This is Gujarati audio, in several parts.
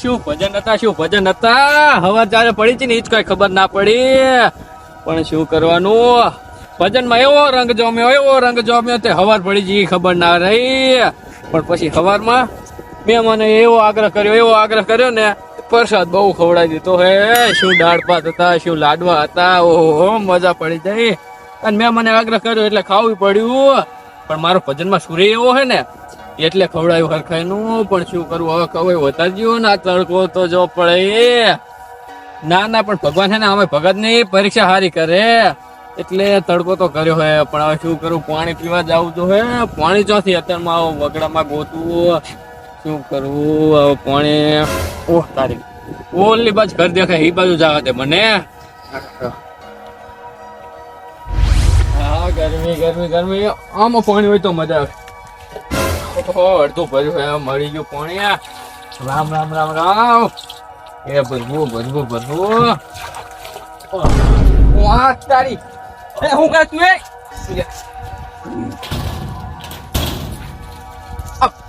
શું ભજન હતા, શું ભજન હતા? હવા જયારે પડી છે ને એ જ કઈ ખબર ના પડી. પણ શું કરવાનું? ભજનમાં એવો રંગ જોમ્યો, એવો રંગ જોમ્યો તે હવાર પડી જઈ ખબર ના રહી. પણ પછી હવારમાં મેં મને એવો આગ્રહ કર્યો, એવો આગ્રહ કર્યો ને પ્રસાદ બહુ ખવડાવી દીધો હે. શું દાળ હતા, શું લાડવા હતા. ઓહો, મજા પડી જાય અને મેં મને આગ્રહ કર્યો એટલે ખાવું પડ્યું. પણ મારો ભજનમાં સૂર્ય એવો હે ને, એટલે ખવડાયું હરખાયનું પણ શું કરવું હવે કવાય વધારી ગયું તડકો તો જો પડે. ના ના, પણ ભગવાન છે ને અમે ભગતની પરીક્ષા હારી કરે. એટલે તડકો તો કર્યો હે, પણ હવે શું કરું, પાણી પીવા જવું તો હે. પાણી ચોથી અત્યારમાં વગડામાં ગોતું. શું કરવું? હવે પાણી ઓહ તારી. ઓલી બાજુ ઘર દેખાય. એ બાજુ જાવ દે મને. ગરમી ગરમી ગરમી. આમાં પાણી હોય તો મજા આવે. ઓહો, અડધું ભર્યું હોય મળી ગયું પાણી. રામ રામ રામ રામ. એ ભરવું ભરવું ભરવું. વાહ તારી. હું કાચું તું એ?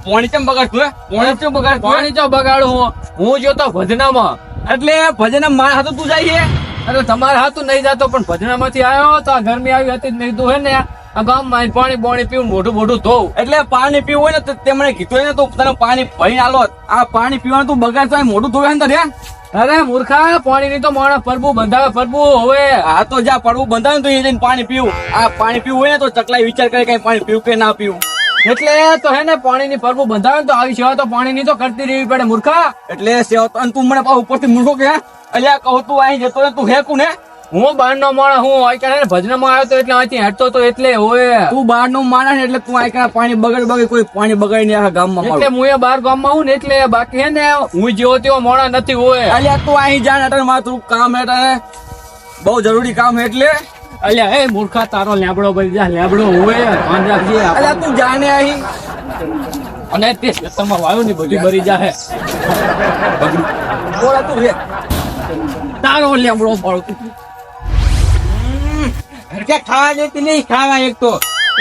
પાણી ચમ બગાડતું હે? પાણી ચમ બગાડ પાણી ચમ બગાડું હું. હું ભજનામાં. એટલે ભજના મારા હાથું તું જાય છે અરે તમારા હાથું નહીં જાતો પણ ભજનામાંથી આવ્યો તો આ ગરમી આવી હતી નહીં તું હે ને. આ ગામમાં પાણી પાણી પીવું મોઢું મોઢું ધોવું. એટલે પાણી પીવું હોય ને તેમણે કીધું હોય ને તો તને પાણી ભરી આલો. આ પાણી પીવાનું તું બગાડ તો મોઢું ધોવે ને તો અરે મૂર્ખા પાણી ની તો માણસ પરબું બંધાવે પરબું હવે. આ તો જ્યાં પડવું બંધાવે તો એ જઈને પાણી પીવું. આ પાણી પીવું હોય ને તો ચકલાઈ વિચાર કરે કઈ પાણી પીવું કે ના પીવું. એટલે તો હે ને પાણી ની પરબું બંધાવે તો આવી સેવા તો પાણી ની તો કરતી રહેવી પડે મૂર્ખા. એટલે સેવા તો- તું મને પાછું ઉપરથી મૂર્ખો કે અલ્યા કહું તું અહીં જતો તું હે કુ ને? હું બાર નો માણસ હું આઈકાને ભજનમાં આવ્યો તો એટલે અહીંથી હેઠતો તો એટલે હોય તું બારનું માણસ ને એટલે તું કાંઈ પાણી બગડ બગડ કોઈ પાણી બગડી નહીં આખા ગામમાં એટલે હું એ બાર ગામમાં હું ને એટલે બાકી હે ને હું જેવો તેવો મોણા નથી હોય અલ્યા તું અહીં જા ને મારું કામ હેઠળ બહુ જરૂરી કામ એટલે અલ્યા એ મૂર્ખા તારો લેબડો ભરી જા લેબડો હોય ધ્યાન રાખજે અલ્યા તું જાણે અહીં. અને તે ખેતરમાં વાયુ ની બધી ભરી જાહે. બોલા તું રે. તારો લેબડો પડતું હરકે ખાવા દેતી નહીં ખાવા એક તો.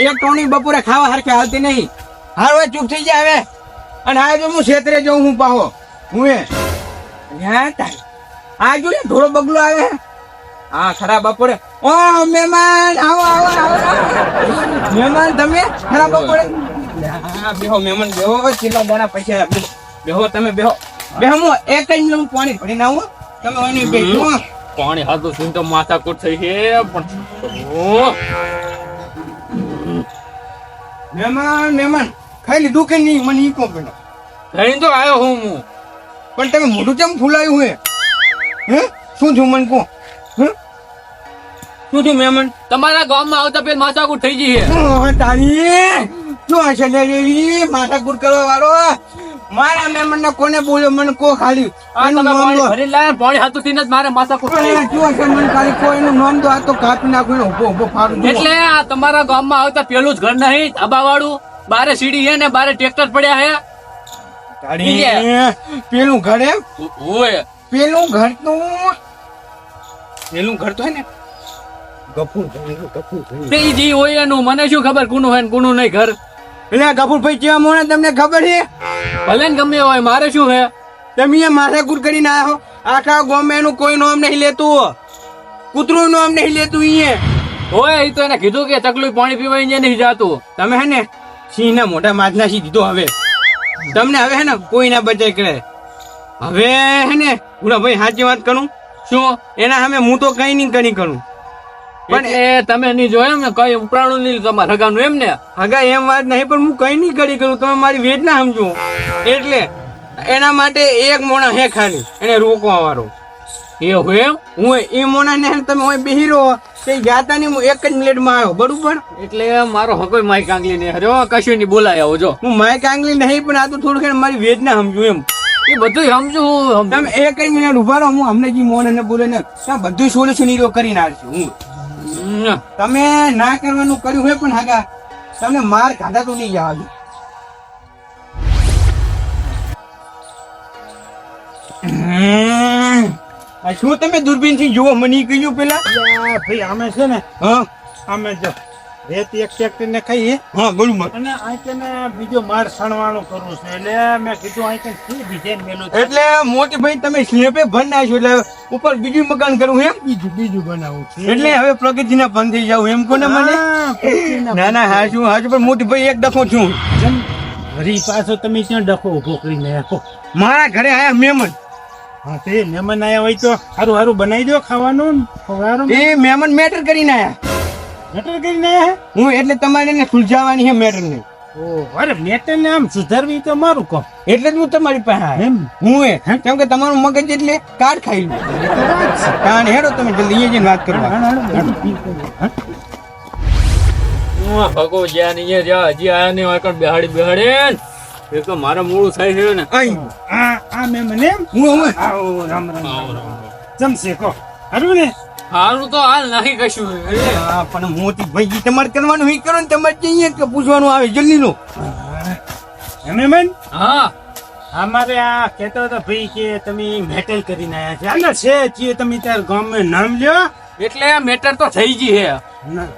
એક ટોણી બપોરે ખાવા હરકે હાલતી નહીં. હાર ચૂપ થઈ જાય હવે. અને આજે જો હું છેતરે જઉં હું પાહો. હું એ. ન્યા તારી. આ જો થોડો બગલો આવે હા ખરા બપોરે. ઓ મહેમાન આવો આવો આવો. મહેમાન તમે ખરા બપોરે? બેહો મહેમાન બેહો કેટલા દાણા પૈસા બેહો તમે બેહો. બેહો હું એક જ મિનિટ પાણી ભરીને આવું તમે ઓની બેહો. પાણી હાથું સુન તો માથા માથાકૂટ થઈ છે પણ મહેમાન મહેમાન ખાઈ લીધું કે નહીં? મને ઈ કહો પેલો. ખાઈને તો આવ્યો હું. હું પણ તમે મોઢું કેમ ફૂલાયું હે? હે? શું થયું મને હે? શું થયું મેમન તમારા ગામમાં આવતા પેલ માથાકૂટ થઈ ગઈ છે. તારી! શું હશે ને રે માથા કરવા વાળો? મારા મેમન ને કોને બોલ્યો? મને કો ખાલી. પાણી ને હાથું જ મારે માથાકૂટ શું હશે મને ખાલી કોઈ એનું નામ આ તો કાપી નાખું ને ઊભો ઊભો ફાડું એટલે આ તમારા ગામમાં આવતા પેલું જ ઘર નહીં ધાબા વાળું બારે સીડી છે ને બારે ટ્રેક્ટર પડ્યા છે. પેલું ઘર એમ? પેલું ઘર તો પેલું ઘર તો હે ને? ગફુર ગફુર જી હોય એનું. મને શું ખબર કોનું હોય ને કોનું નહીં ઘર? એટલે ગફુરભાઈ કેવા મોણે તમને ખબર છે? ભલે ને ગમે હોય મારે શું હે તમે એ કુર કરીને આવ્યા હો. આખા ગોમે એનું કોઈ નામ નહીં લેતું કૂતરું નામ નહીં લેતું અહીંયા. હોય એ તો એને કીધું કે તકલીફ પાણી પીવા અહીંયા નહીં જાતું. તમે હે ને સિંહ મોટા માથના માથ નાખી દીધો હવે. તમને હવે હે ને કોઈ ના બચાય કરે હવે હે ને પૂરા ભાઈ સાચી વાત કરું? શું? એના સામે હું તો કઈ નહીં કરી કરું. પણ એ તમે નહીં જોયો ને? કઈ ઉપરાણું નહીં તમારે હગાનું એમ ને? હગા એમ વાત નહીં પણ હું કઈ નહીં કરી કરું. તમે મારી વેદ ના સમજો. એટલે એના માટે એક મોણા હે ખાલી એને રોકવા વાળો. એ હોય એમ? હું એ મોણા ને તમે હોય બેહી રહો. તે જાતા ની હું એક જ મિનિટમાં આવ્યો બરોબર? એટલે મારો હકોય માઇક કાંગલી ને હર્યો કશું નહીં બોલાય આવો જો. હું માઇક આંગલી નહીં પણ આ તો થોડુંક મારી વેદના સમજુ એમ. એ બધું સમજુ તમે એક જ મિનિટ ઊભા રહો હું અમને જી મોન અને બોલે ને બધું સોલ્યુશન ઈરો કરી નાખશું હું. તમે ના કરવાનું કર્યું હોય પણ હાગા તમને માર ખાધા તો નહીં જવા દઉં. શું તમે દૂરબીનથી જુઓ મને કહ્યું પેલા. ભાઈ અમે છે ને હા? અમે જો. રેત એક ટ્રેક્ટર ને ખાઈ હા બરોબર. અને આ બીજો માર સણવાનું કરવું છે. એટલે મેં કીધું કંઈક શું ડિઝાઇન મેલું એટલે મોટી ભાઈ તમે સ્લેપે ભર નાખ્યો એટલે ઉપર બીજું મકાન કરવું એમ? બીજું બીજું બનાવું છે. એટલે હવે પ્રગતિના બંધ થઈ જાવ એમ કોને મને? ના ના હા શું હા પણ મોટી ભાઈ એક ડખો છું. જેમ પાછો તમે ત્યાં ડખો ઊભો કરીને રાખો મારા ઘરે આયા મહેમાન. હા તે મહેમાન આયા હોય તો સારું સારું બનાવી દો ખાવાનું એ મહેમાન મેટર કરીને આયા. કરીને હું? એટલે તમારે એને સુલઝાવવાની છે મેટર ને અરે મેટર ને આમ સુધારવી તો મારું કામ. એટલે જ હું તમારી પાસે. એમ? હું એ કેમ કે તમારું મગજ એટલે કાઢ ખાઈ લું એ કારણ હેડો તમે જલ્દી અહીંયા જઈને વાત કરવા. હા? હું ભગો જ્યાં ને જ્યાં હજી આયા નહીં હોય પણ બેહાડી બેહાડે ને તો મારે મોડું થાય છે ને. આ આ મહેમાન એમ? હું રામ રામ. જમશે કો હારું ને? હારું તો હાલ નહીં કશું. હા પણ મોટી ભાઈ તમારે કરવાનું ઈ કરો ને તમારે જઈએ કે પૂછવાનું આવે જલ્દી નો હે. હા અમારે આ કહેતો હતો ભાઈ કે તમે મેટલ કરીને આયા છે. આના છે ચિયો તમે તાર ગામમાં નામ લ્યો. એટલે આ મેટર તો થઈ ગઈ હે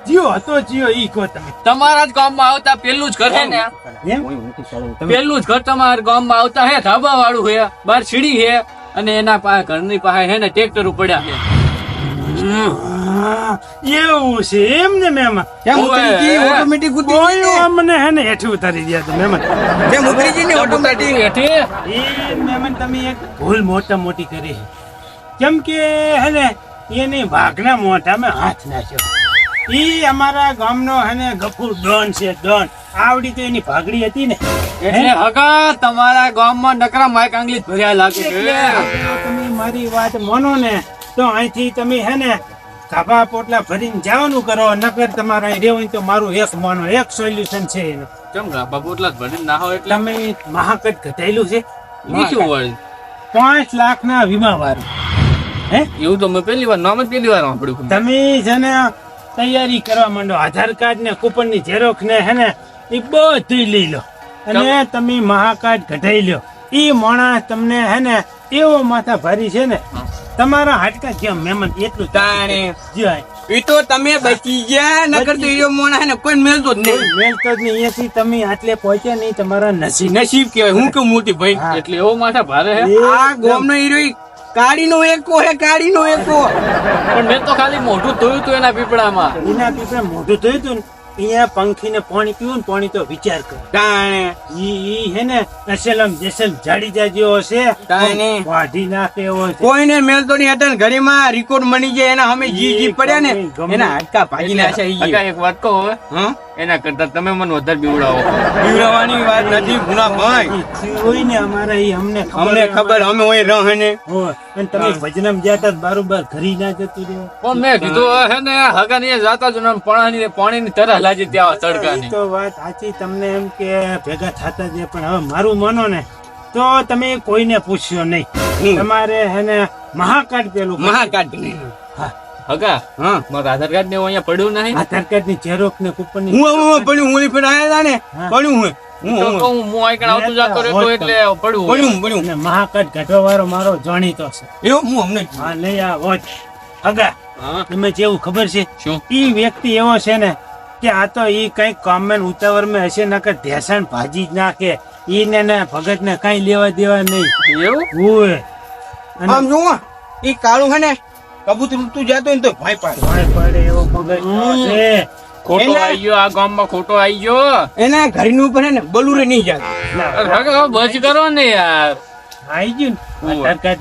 જીઓ હતો જીઓ ઈ કહો તમે. તમારા જ ગામમાં આવતા પેલું જ ઘર છે ને? પેલું જ ઘર તમારા ગામમાં આવતા હે ધાબા વાળું હે બાર સીડી હે અને એના પાસે ઘરની પાસે હે ને ટ્રેક્ટર પડ્યા હે હા, એવું છે એમ ને મહેમાન કેમ ઉતરી ગઈ ઓટોમેટિક ઉતરી ગઈ ને? અમને હે ને હેઠું ઉતારી દે તો મહેમાન કેમ ઉતરી ગઈ ને ઓટોમેટિક હેઠે. એ મહેમાન તમે એક ભૂલ મોટા મોટી કરી છે. કેમ કે હે ને એની ભાગના મોઢામાં હાથ નાખ્યો. એ અમારા ગામનો હે ને ગફુર ડોન છે ડોન. આવડી તો એની ભાગડી હતી ને. એટલે હગા તમારા ગામમાં નકરા માયકાંગલી આંગલી ભર્યા લાગે છે. તમે મારી વાત માનો ને તો અહીંથી તમે હે ને ગાભા પોટલા ભરીને જવાનું કરો નકર તમારે અહીં રહેવું તો મારું એક માનો એક સોલ્યુશન છે એનું. કેમ ગાભા પોટલા ભરીને ના હોય એટલે? તમે મહાકટ ઘટાયેલું છે? શું વળી પાંચ લાખ ના વીમા વાળું હે? એવું તો મેં પહેલી વાર નામ જ પહેલી વાર સાંભળ્યું તમે છે ને તૈયારી કરવા માંડો આધાર કાર્ડ ને કૂપનની ઝેરોક્ષ ને હે ને એ બધું લઈ લો. અને તમે મહાકાર્ડ ઘટાઈ લ્યો એ માણસ તમને હે ને એવો માથા ભારી છે ને તમારા હાડકા કેમ મહેમાન એટલું તાણે. એ તો તમે બચી ગયા નકર તો એ મોણા ને કોઈ મેલતો જ નહીં. મેલતો જ નહીં. અહીંયાથી તમે આટલે પહોંચ્યા નહીં તમારા નસીબ નસીબ કહેવાય. હું કેવું મોટી ભાઈ? એટલે એવો માથા ભારે હે? આ ગોમનો હીરો કાળી કાળીનો એકો હે કાળીનો એકો. પણ મેં તો ખાલી મોઢું ધોયું તું એના પીપળામાં. એના પીપળા મોઢું ધોયું તું ને અહીંયા પંખીને પાણી પીવું ને પાણી તો વિચાર કરો. તાણે. ઈ ઈ હે ને અસલમ જેસલ જાડીજા જેવો છે તાને. વાઢી નાખે એવો છે? કોઈને મેલતો નહીં હતા ને ઘડીમાં રેકોર્ડ મળી જાય એના અમે જી જી પડ્યા ને. એના હાડકા ભાગી નાખ્યા ઈ એક વાત કહો હવે. એના કરતા તમે મને વધારે બીવડાવો. બીવડાવવાની વાત નથી ગુના ભાઈ. હોય ને અમારે ઈ અમને અમને ખબર અમે હોય રહે ને. હોય. અને તમે ભજનમ ગયા તા ઘરી ના જતું રહ્યો? પણ મેં કીધું હે ને હગા જાતા જ ને પાણી પાણી તરહ લાજી ત્યાં તડકાની. તો વાત સાચી તમને એમ કે ભેગા થતા જ પણ હવે મારું માનો ને તો તમે કોઈને પૂછ્યો નહીં. તમારે હે ને મહાકાર્ડ પેલું મહાકાઢ હગા હા. મારું આધાર કાર્ડ ને અહીંયા પડ્યું નહીં? આધાર કાર્ડની ઝેરોક ને કૂપનની હું પડ્યું હું પણ આયા તા ને? પડ્યું હું. હોય. મારો જાણીતો છે. એવું? હું અમને હા લઈ આ વોચ અગા તમે જેવું ખબર છે? ઈ વ્યક્તિ એવો છે ને કે આ તો ઈ કઈ કોમેન્ટ ઉતાવળમાં હશે નકર ઢેસણ ભાજી જ નાખે. ઈ ને ને ભગત ને કઈ લેવા દેવા નહીં. એવું? આમ ઈ કાળું હે ને કબૂતર ઉડતું જતો હોય ને તો ભાઈ પાડે. ભય પડે એવો ભગત છે. ખોટો આવી ગયો આ ગામમાં ખોટો આવી ગયો એના ઘરની ઉપર ને બલુરે નહીં જાતું બચ કરો ને યાર. આઈ ગયું ને?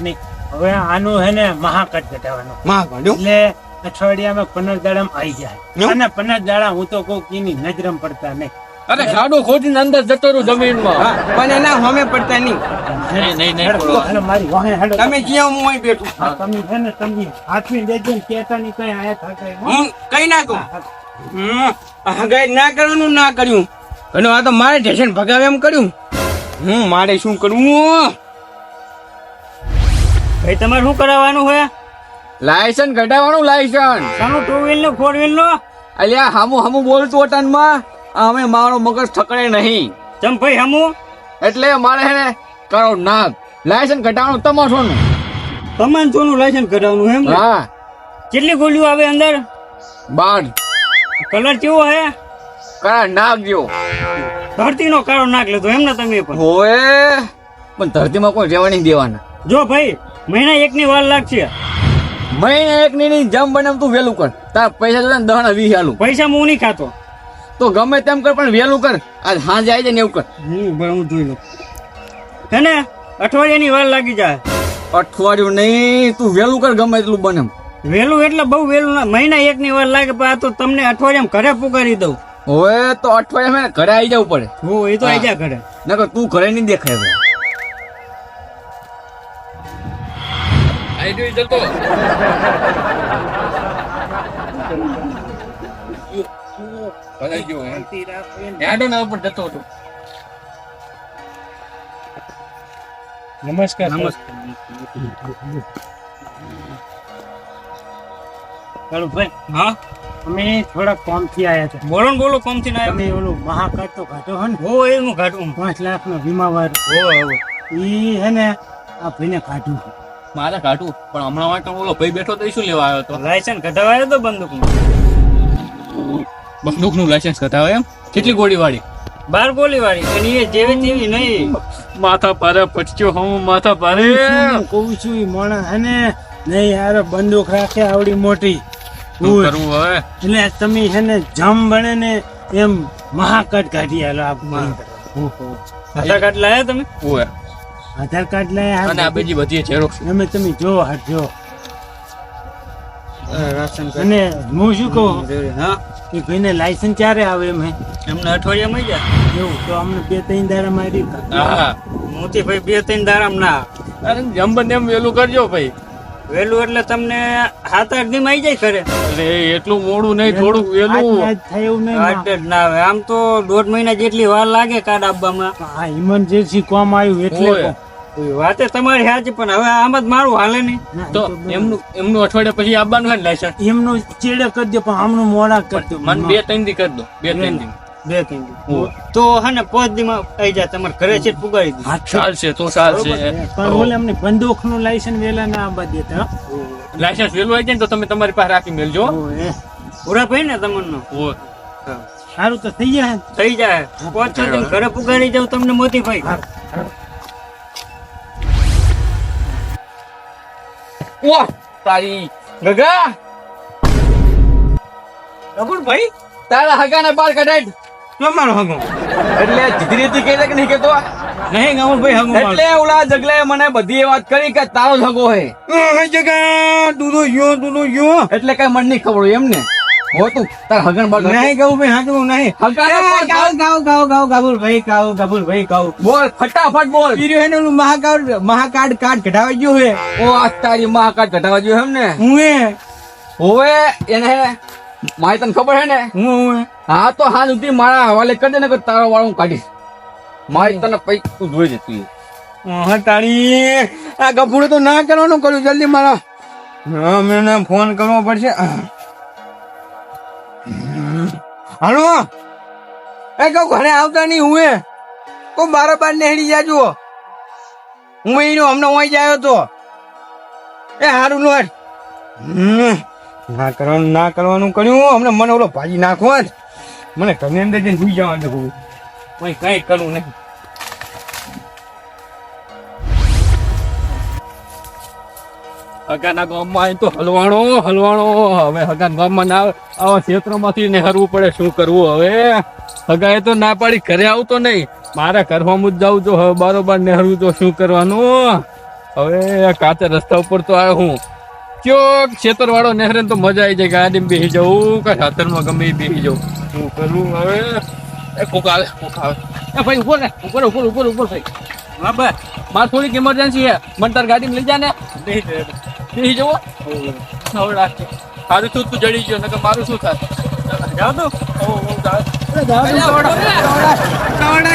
નહીં. હવે આનું હે ને મહાકાર્ડ કઢાવવાનું. માં એટલે અઠવાડિયામાં પંદર દાડામાં આવી જાય. અને પંદર દાડા હું તો કોક એની નજરમ પડતા નહીં. અરે ખાડો ખોદીને અંદર જતો રહું જમીનમાં. માં પણ એના હમે પડતા નહીં. નહીં, નહીં, મારી વાહે હેડો. તમે જ્યાં હું અહીં બેઠું? તમે છે ને તમે હાથવી દેજો ને કહેતા નહીં કઈ આયા થાકે હું કઈ નાખું ના કરવાનું ના કર્યું. અને આ તો મારે ટેન્શન ભગાવે એમ કર્યું. હું મારે શું કરવું? ભાઈ તમારે શું કરાવવાનું હોય? લાયસન્સ કઢાવવાનું લાયસન્સ શાનું ટુ વ્હીલનું ફોર વ્હીલનું? અલ્યા હમુ હામું બોલતું વતનમાં અમે મારો મગજ ઠકડે નહીં. ચમ ભાઈ હમુ? એટલે મારે હે ને કરો નાક લાયસન્સ તમાર. તમાશોનું તમાન ચોનું લાયસન્સ કઢાવવાનું એમ ને? હા. કેટલી ગોળીઓ આવે અંદર? બાર. કલર કેવો હે? કરા જેવો. ધરતીનો કાળો નાક લીધો એમ ને તમે પણ. હોય પણ ધરતીમાં કોઈ નહીં દેવાના. જો ભાઈ મહિના એક ની વાર લાગશે. મહિના એક ની નહીં જમ બને તું વહેલું કર. તાર પૈસા જોતા દહણા વીસ આલું. પૈસા હું નહીં ખાતો. તો ગમે તેમ કર પણ વહેલું કર. આજ હાંજે આવી જાય ને એવું કર. હું જોઈ લઉં. હે ને અઠવાડિયાની વાર લાગી જાય. અઠવાડિયું નહીં તું વહેલું કર ગમે એટલું બને. વહેલું એટલે બહુ વહેલું ના. મહિના એક ની વાર લાગે પણ આ તો તમને અઠવાડિયામાં ઘરે પુકારી દઉં. હવે તો અઠવાડિયામાં ઘરે આવી જવું પડે. હો એ તો આવી આઈ જા ઘરે. નકર તું ઘરે નહીં દેખાય ભાઈ આઈ ના ઉપર જતો હતો નમસ્કાર. નમસ્કાર. કાળુભાઈ હા? અમે થોડા કોમથી આયા હતા બોલો બોલો કોમથી ના તમે ઓલું મહાકાટ તો ઘાટો હે ને? હો એ હું કાઢું. પાંચ લાખ નો વીમા વાર હો હો ઈ હે ને આ ભાઈને કાઢું મારે કાઢું પણ હમણાં માટે ઓલો ભાઈ બેઠો તો શું લેવા આવ્યો હતો લાયસન્સ કઢાવાયો તો બંદૂક બંદૂકનું લાયસન્સ કઢાવે એમ? કેટલી ગોળી વાળી બાર ગોળી વાળી અને એ જેવી તેવી નહીં. માથા પારે પચ્યો હું માથા પારે. કહું છું એ મોણા હે ને નહીં યાર બંદૂક રાખે આવડી મોટી. શું કરવું હવે? એટલે તમે છે ને જમ બને ને એમ મહાકટ કાઢી આલો આ આધાર કાર્ડ લાયા તમે? ઓય આધાર કાર્ડ લાયા અને આ બીજી બધી ઝેરોક્ષ એમે તમે જો હાથ જો. રાશન અને હું શું કહું? હા. કે ભાઈને લાયસન્સ ક્યારે આવે એમ એમને અઠવાડિયા મળી જાય. એવું તો અમને બે ત્રણ દાડા હા મોતી ભાઈ બે ત્રણ દારામ ના અરે જમ બને એમ વેલું કરજો ભાઈ. વહેલું એટલે તમને સાત આઠ દી આવી જાય ખરે એટલે એટલું મોડું નહીં થોડું વેલું થાય નહીં આઠ જ ના આવે. આમ તો દોઢ મહિના જેટલી વાર લાગે કાર્ડ આપવામાં. આ ઇમરજન્સી કોમ આવ્યું એટલે વાતે તમારી સાચી પણ હવે આમ જ મારું હાલે નહીં. તો એમનું એમનું અઠવાડિયા પછી આપવાનું હોય ને લાયસન્સ એમનું ચેડે કરી દો પણ આમનું મોડા કરજો દો. મને બે ત્રણ દી કરી દો. બે ત્રણ દી. બે ત્રણ તો હે ને પાંચ દી માં આવી જાય તમારે ઘરે છે પુગાડી દીધું. ચાલશે તો ચાલશે પણ ઓલે અમને બંદૂકનું લાયસન્સ વેલા ના આંબા દેતા લાયસન્સ વેલું આવી જાય તો તમે તમારી પાસે રાખી મેલજો. પૂરા ભાઈ ને તમને. સારું તો થઈ જાય. થઈ જાય. પાંચ છ દિન ઘરે પુગાડી જાવ તમને મોતી ભાઈ ઓહ તારી ગગા. રઘુણ ભાઈ તારા હગાને બાર કઢાઈ શું મારો હગો. એટલે જીધી રીતિ કહે કે નહીં કેતો નહીં ગામર ભાઈ હગો એટલે ઓલા જગલાએ મને બધી વાત કરી કે તારો જ હગો હે. જગા તું યો તું યો. એટલે કઈ મન નહીં ખબર એમ ને હો તાર હગન બાર નહીં ગાવ ભાઈ હાચું નહીં. હગાને ગાવ ગાવ ગાવ ગાવ ગાબુર ભાઈ ગાવ ગાબુર ભાઈ ગાવ. બોલ ફટાફટ બોલ. પીર્યો હેને ઓલું મહાકાર્ડ મહાકાર્ડ કાર્ડ કઢાવી ગયો હે. ઓ આ તારી મહાકાર્ડ કાઢ ઘટાવા એમ ને હું હે. હોવે એને મારી તને ખબર હે ને? હું હું તો હા સુધી મારા હવાલે કરી દે ને કે તારો વાળો હું કાઢીશ. મારી તને પૈ તું જોઈ જતી હા તારી આ ગભુડે તો ના કરવાનું કર્યું જલ્દી મારા. હા મેં ફોન કરવો પડશે. હાલો. એ કહું ઘરે આવતા નહીં હું એ. કોઈ બારોબાર નેહડી જાજો હું એનો હમણાં ઓઈ જાયો તો. એ હારું લો ના કરવાનું ના કરવાનું કર્યું હમણાં મને ઓલો ભાજી નાખો જ મને ઘરની અંદર જઈને સુઈ જવા દેવું કોઈ કઈ કરવું નહીં. હગાના ગામમાં તો હલવાણો હલવાણો. હવે હગાના ગામમાં ના આવા ક્ષેત્રમાંથી ને હરવું પડે, શું કરવું હવે? હગાએ તો ના પાડી, ઘરે આવતો નહીં. મારે ઘરમાં જ જાઉં તો હવે બારોબાર નેહરવું તો શું કરવાનું? હવે કાચા રસ્તા ઉપર તો આવ્યો હું. કયો ક્ષેત્ર વાળો નહેરે તો મજા આવી જાય ગાડીમાં બેસી જવું કે સાધનમાં ગમે એ બેસી જવું શું કરવું હવે? એ કોક આવે કોક આવે. એ ભાઈ ઉપર ને ઉપર ઉપર ઉપર ઉપર ભાઈ. હા બસ. મારે થોડીક ઇમરજન્સી છે. મને તાર ગાડીમાં લઈ જા ને બેસી જવો હવે રાખજો. સારું તું તું જડી ગયો નકર મારું શું થાય? જાવ તો. ઓ, ઓ, જાવ. ઉતાવળ. ઉતાવળ.